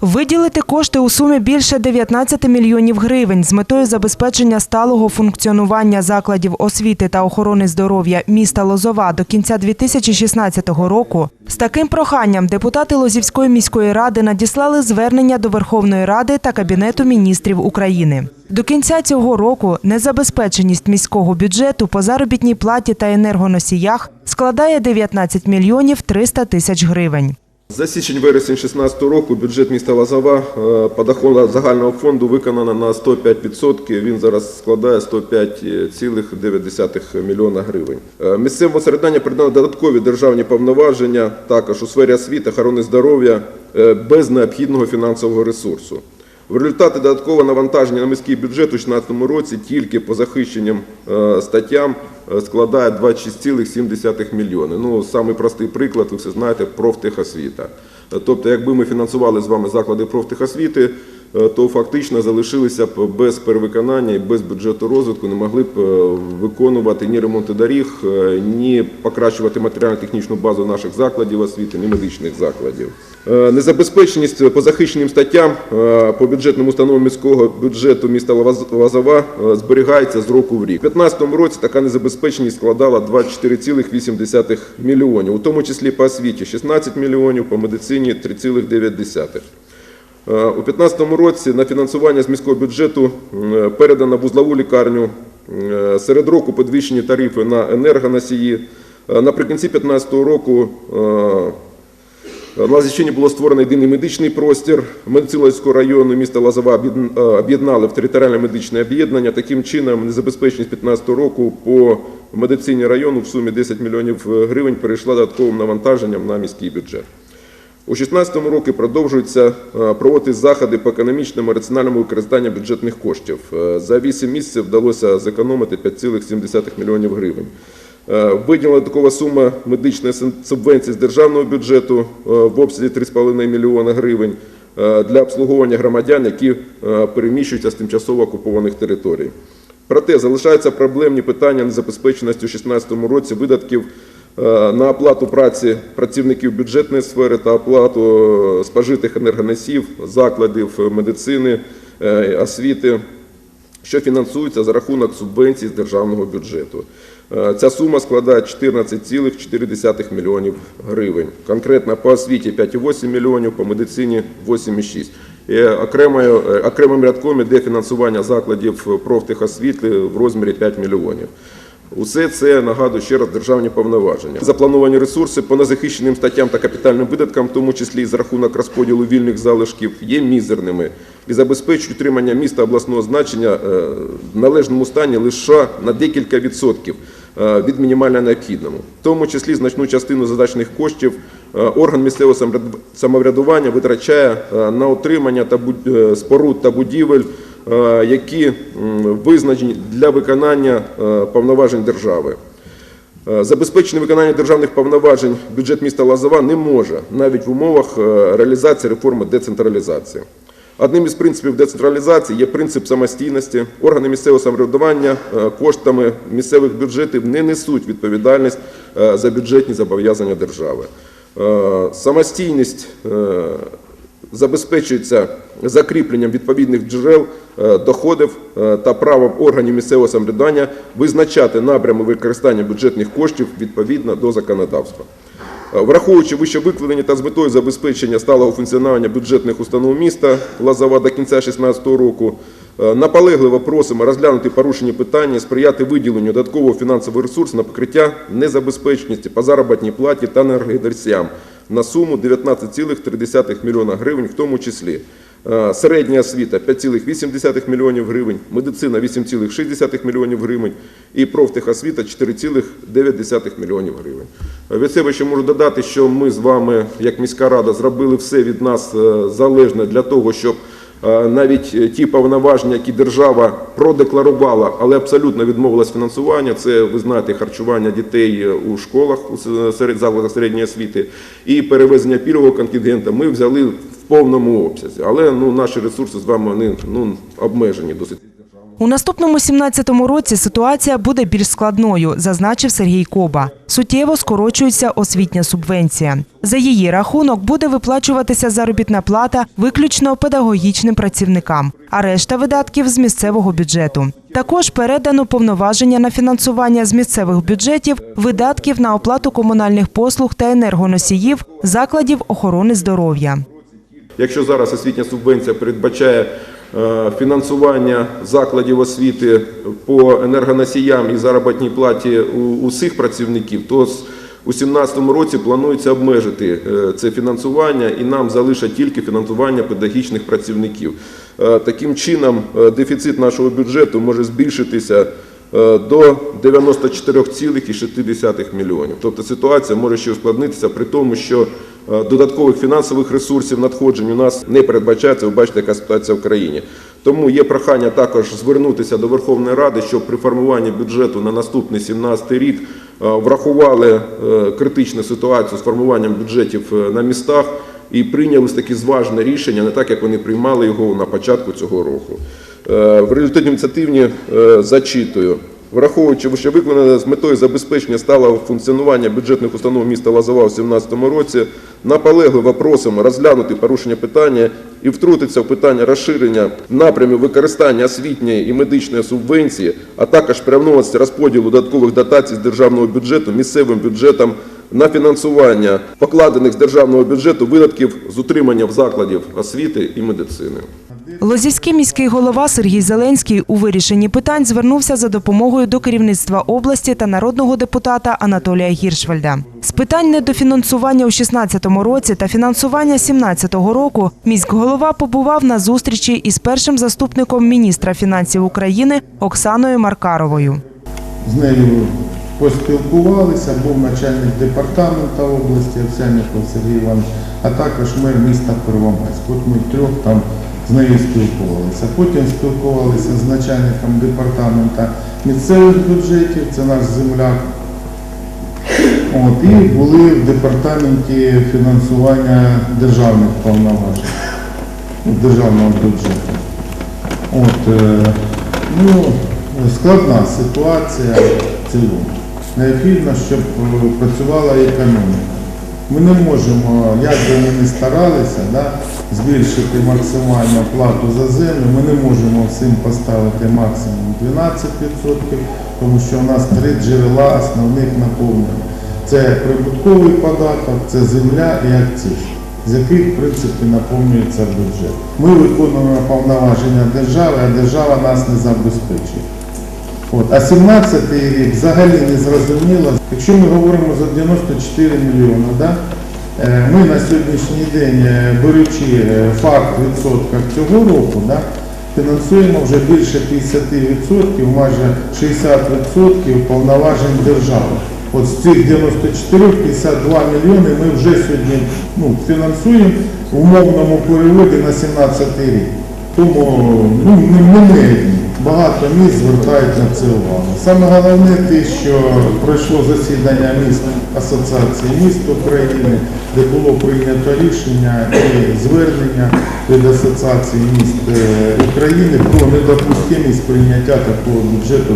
Виділити кошти у сумі більше 19 мільйонів гривень з метою забезпечення сталого функціонування закладів освіти та охорони здоров'я міста Лозова до кінця 2016 року. З таким проханням депутати Лозівської міської ради надіслали звернення до Верховної Ради та Кабінету міністрів України. До кінця цього року незабезпеченість міського бюджету по заробітній платі та енергоносіях складає 19 мільйонів 300 тисяч гривень. За січень-вересень 2016 року бюджет міста Лазова е, по доходу загального фонду виконано на 105%. Він зараз складає 105,9 мільйона гривень. Е, Місцевому середання придано додаткові державні повноваження, також у сфері освіти, охорони здоров'я е, без необхідного фінансового ресурсу. В результаті додаткового навантаження на міський бюджет у 2016 році тільки по захищеним е, статтям е, складає 26,7 мільйони. Ну, самий простий приклад, ви все знаєте, профтехосвіта. Е, Тобто, якби ми фінансували з вами заклади профтехосвіти, то фактично залишилися б без перевиконання і без бюджету розвитку, не могли б е, виконувати ні ремонти доріг, е, ні покращувати матеріально-технічну базу наших закладів освіти, ні медичних закладів. Е, Незабезпеченість по захищеним статтям е, по бюджетним установам міського бюджету міста е, зберігається з року в рік. У 2015 році така незабезпеченість складала 24,8 мільйонів, у тому числі по освіті 16 мільйонів, по медицині 3,9. Е, У 2015 році на фінансування з міського бюджету передано вузлову лікарню е, серед року підвищені тарифи на енергоносії. Е, Наприкінці 2015 року на Лазівщині було створено єдиний медичний простір. Медицинського району міста Лазова об'єднали в територіальне медичне об'єднання. Таким чином, незабезпеченість 2015 року по медицині району в сумі 10 мільйонів гривень перейшла додатковим навантаженням на міський бюджет. У 2016 році продовжуються е, проводити заходи по економічному і раціональному використанню бюджетних коштів. Е, За 8 місяців вдалося зекономити 5,7 мільйонів гривень. Е, Виділена додаткова сума медичної субвенції з державного бюджету в обсязі 3,5 мільйона гривень для обслуговування громадян, які переміщуються з тимчасово окупованих територій. Проте залишаються проблемні питання незабезпеченості у 2016 році видатків на оплату праці працівників бюджетної сфери та оплату е, спожитих енергоносів, закладів е, медицини, е, освіти, що фінансуються за рахунок субвенцій з державного бюджету. Е, Ця сума складає 14,4 мільйонів гривень. Конкретно по освіті 5,8 мільйонів, по медицині 8,6. І е, окремим рядком іде фінансування закладів профтехосвіти в розмірі 5 мільйонів. Усе це нагадую ще раз державні повноваження. Заплановані ресурси по незахищеним статтям та капітальним видаткам, в тому числі і за рахунок розподілу вільних залишків, є мізерними і забезпечують утримання міста обласного значення е, в належному стані лише на декілька відсотків е, від мінімально необхідному. В тому числі значну частину задачних коштів е, орган місцевого самоврядування витрачає на утримання та споруд та будівель які визначені для виконання е, повноважень держави. Е, Забезпечення виконання державних повноважень бюджет міста Лазова не може навіть в умовах е, реалізації реформи децентралізації. Одним із принципів децентралізації є принцип самостійності. Органи місцевого самоврядування е, коштами місцевих бюджетів не несуть відповідальність е, за бюджетні зобов'язання держави. Е, Самостійність е, забезпечується закріпленням відповідних джерел е, доходів е, та правом органів місцевого самоврядування визначати напрями використання бюджетних коштів відповідно до законодавства. Е, Враховуючи вище викладені та з метою забезпечення сталого функціонування бюджетних установ міста Лазова до кінця 2016 року, наполегливо просимо розглянути порушені питання, сприяти виділенню додаткового фінансового ресурсу на покриття незабезпеченості по заробітній платі та енергодарцям на суму 19,3 мільйона гривень, в тому числі середня освіта 5,8 мільйонів гривень, медицина 8,6 мільйонів гривень і профтехосвіта 4,9 мільйонів гривень. Е, Від себе ще можу додати, що ми з вами, як міська рада, зробили все від нас е, залежне для того, щоб е, навіть е, ті повноваження, які держава продекларувала, але абсолютно відмовилась фінансування, це ви знаєте, харчування дітей е, у школах серед закладах середньої освіти і перевезення пільгового контингента. Ми взяли в повному обсязі, але ну наші ресурси з вами вони ну обмежені досить. У наступному 17-му році ситуація буде більш складною, зазначив Сергій Коба. Суттєво скорочується освітня субвенція. За її рахунок буде виплачуватися заробітна плата виключно педагогічним працівникам, а решта видатків з місцевого бюджету. Також передано повноваження на фінансування з місцевих бюджетів видатків на оплату комунальних послуг та енергоносіїв закладів охорони здоров'я. Якщо зараз освітня субвенція передбачає фінансування закладів освіти по енергоносіям і заробітній платі усіх працівників, то у 2017 році планується обмежити е, це фінансування і нам залишать тільки фінансування педагогічних працівників. Е, Таким чином, е, дефіцит нашого бюджету може збільшитися е, до 94,6 мільйонів. Тобто ситуація може ще ускладнитися при тому, що е, додаткових фінансових ресурсів надходжень у нас не передбачається. Ви бачите, яка ситуація в країні. Тому є прохання також звернутися до Верховної Ради, щоб при формуванні бюджету на наступний 17 рік е, врахували е, критичну ситуацію з формуванням бюджетів е, на містах і прийняли таке зважне рішення, не так як вони приймали його на початку цього року. Е, В результаті ініціативні е, зачитую. Враховуючи вище виконане з метою забезпечення сталого функціонування бюджетних установ міста Лозова у 2017 році, наполегливо просимо розглянути порушення питання і втрутитися в питання розширення напрямів використання освітньої і медичної субвенції, а також прямовості розподілу додаткових дотацій з державного бюджету місцевим бюджетам на фінансування покладених з державного бюджету видатків з утримання в закладів освіти і медицини. Лозівський міський голова Сергій Зеленський у вирішенні питань звернувся за допомогою до керівництва області та народного депутата Анатолія Гіршвальда. З питань недофінансування у 2016 році та фінансування 2017 року міськголова побував на зустрічі із першим заступником міністра фінансів України Оксаною Маркаровою. З нею поспілкувалися, був начальник департаменту області Овсянников Сергій Іванович, а також мер міста Первомайськ. От ми трьох там з нею спілкувалися. Потім спілкувалися з начальником департаменту місцевих бюджетів, це наш земляк. От, і були в департаменті фінансування державних повноважень, державного бюджету. От, е, ну, складна ситуація в цілому. Необхідно, щоб е, працювала економіка. Ми не можемо, як би ми не старалися, да, збільшити максимальну плату за землю, ми не можемо всім поставити максимум 12%, тому що у нас три джерела основних наповнення. Це прибутковий податок, це земля і акциз, з яких, в принципі, наповнюється бюджет. Ми виконуємо повноваження держави, а держава нас не забезпечує. От. А 17 рік взагалі не зрозуміло. Якщо ми говоримо за 94 мільйони, да? е, ми на сьогоднішній день, е, беручи е, факт в відсотках цього року, да? фінансуємо вже більше 50%, майже 60% повноважень держави. От з цих 94 52 мільйони ми вже сьогодні ну, фінансуємо в умовному переводі на 17 рік. Тому ну, не, ми. Багато міст звертають на це увагу. Саме головне те, що пройшло засідання міст Асоціації міст України, де було прийнято рішення і звернення від Асоціації міст е, України про недопустимість прийняття такого бюджету.